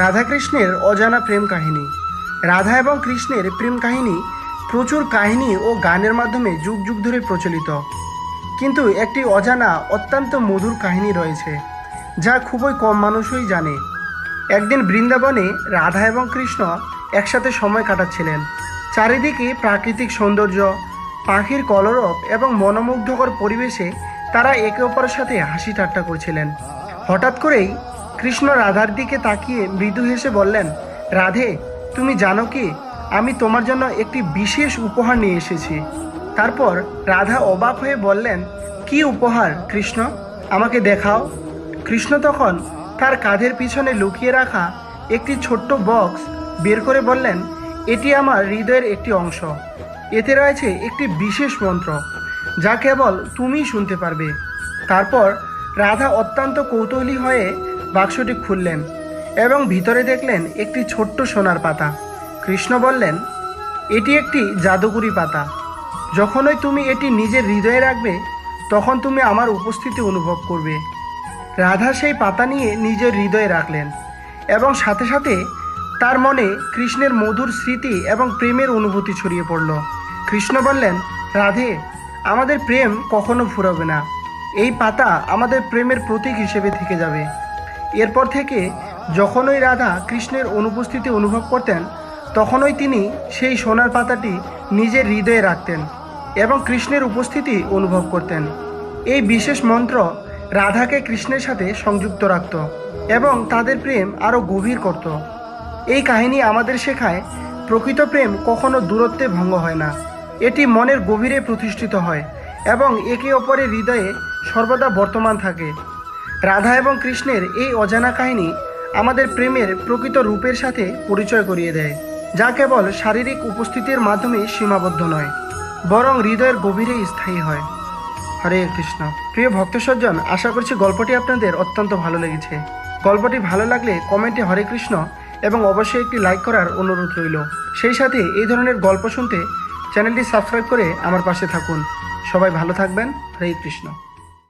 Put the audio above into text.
রাধাকৃষ্ণের অজানা প্রেম কাহিনী। রাধা এবং কৃষ্ণের প্রেম কাহিনী প্রচুর কাহিনী ও গানের মাধ্যমে যুগ যুগ ধরে প্রচলিত। কিন্তু একটি অজানা, অত্যন্ত মধুর কাহিনী রয়েছে, যা খুবই কম মানুষই জানে। একদিন বৃন্দাবনে রাধা এবং কৃষ্ণ একসাথে সময় কাটাচ্ছিলেন। চারিদিকে প্রাকৃতিক সৌন্দর্য, পাখির কলরব এবং মনোমুগ্ধকর পরিবেশে তারা একে অপরের সাথে হাসি ঠাট্টা করছিলেন। হঠাৎ করেই কৃষ্ণ রাধার দিকে তাকিয়ে মৃদু হেসে বললেন, রাধে, তুমি জানো কি? আমি তোমার জন্য একটি বিশেষ উপহার নিয়ে এসেছি। তারপর রাধা অবাক হয়ে বললেন, কি উপহার, কৃষ্ণ? আমাকে দেখাও। কৃষ্ণ তখন তার কাঁধের পিছনে লুকিয়ে রাখা একটি ছোট্ট বক্স বের করে বললেন, এটি আমার হৃদয়ের একটি অংশ। এতে রয়েছে একটি বিশেষ মন্ত্র, যা কেবল তুমিই শুনতে পারবে। তারপর রাধা অত্যন্ত কৌতূহলী হয়ে বাক্সটি খুললেন এবং ভিতরে দেখলেন একটি ছোট্ট সোনার পাতা। কৃষ্ণ বললেন, এটি একটি জাদুকরি পাতা। যখনই তুমি এটি নিজের হৃদয়ে রাখবে, তখন তুমি আমার উপস্থিতি অনুভব করবে। রাধা সেই পাতা নিয়ে নিজের হৃদয়ে রাখলেন এবং সাথে সাথে তার মনে কৃষ্ণের মধুর স্মৃতি এবং প্রেমের অনুভূতি ছড়িয়ে পড়ল। কৃষ্ণ বললেন, রাধে, আমাদের প্রেম কখনো ফুরাবে না। এই পাতা আমাদের প্রেমের প্রতীক হিসেবে থেকে যাবে। এরপর থেকে যখনই রাধা কৃষ্ণের অনুপস্থিতি অনুভব করতেন, তখনই তিনি সেই সোনার পাতাটি নিজের হৃদয়ে রাখতেন এবং কৃষ্ণের উপস্থিতি অনুভব করতেন। এই বিশেষ মন্ত্র রাধাকে কৃষ্ণের সাথে সংযুক্ত রাখত এবং তাদের প্রেম আরও গভীর করত। এই কাহিনী আমাদের শেখায়, প্রকৃত প্রেম কখনো দূরত্বে ভঙ্গ হয় না। এটি মনের গভীরে প্রতিষ্ঠিত হয় এবং একে অপরের হৃদয়ে সর্বদা বর্তমান থাকে। রাধা এবং কৃষ্ণের এই অজানা কাহিনী আমাদের প্রেমের প্রকৃত রূপের সাথে পরিচয় করিয়ে দেয়, যা কেবল শারীরিক উপস্থিতির মাধ্যমে সীমাবদ্ধ নয়, বরং হৃদয়ের গভীরে স্থায়ী হয়। হরে কৃষ্ণ। প্রিয় ভক্ত সজ্জন আশা করছি গল্পটি আপনাদের অত্যন্ত ভালো লেগেছে। গল্পটি ভালো লাগলে কমেন্টে হরে কৃষ্ণ এবং অবশ্যই একটি লাইক করার অনুরোধ রইল। সেই সাথে এই ধরনের গল্প শুনতে চ্যানেলটি সাবস্ক্রাইব করে আমার পাশে থাকুন। সবাই ভালো থাকবেন। হরে কৃষ্ণ।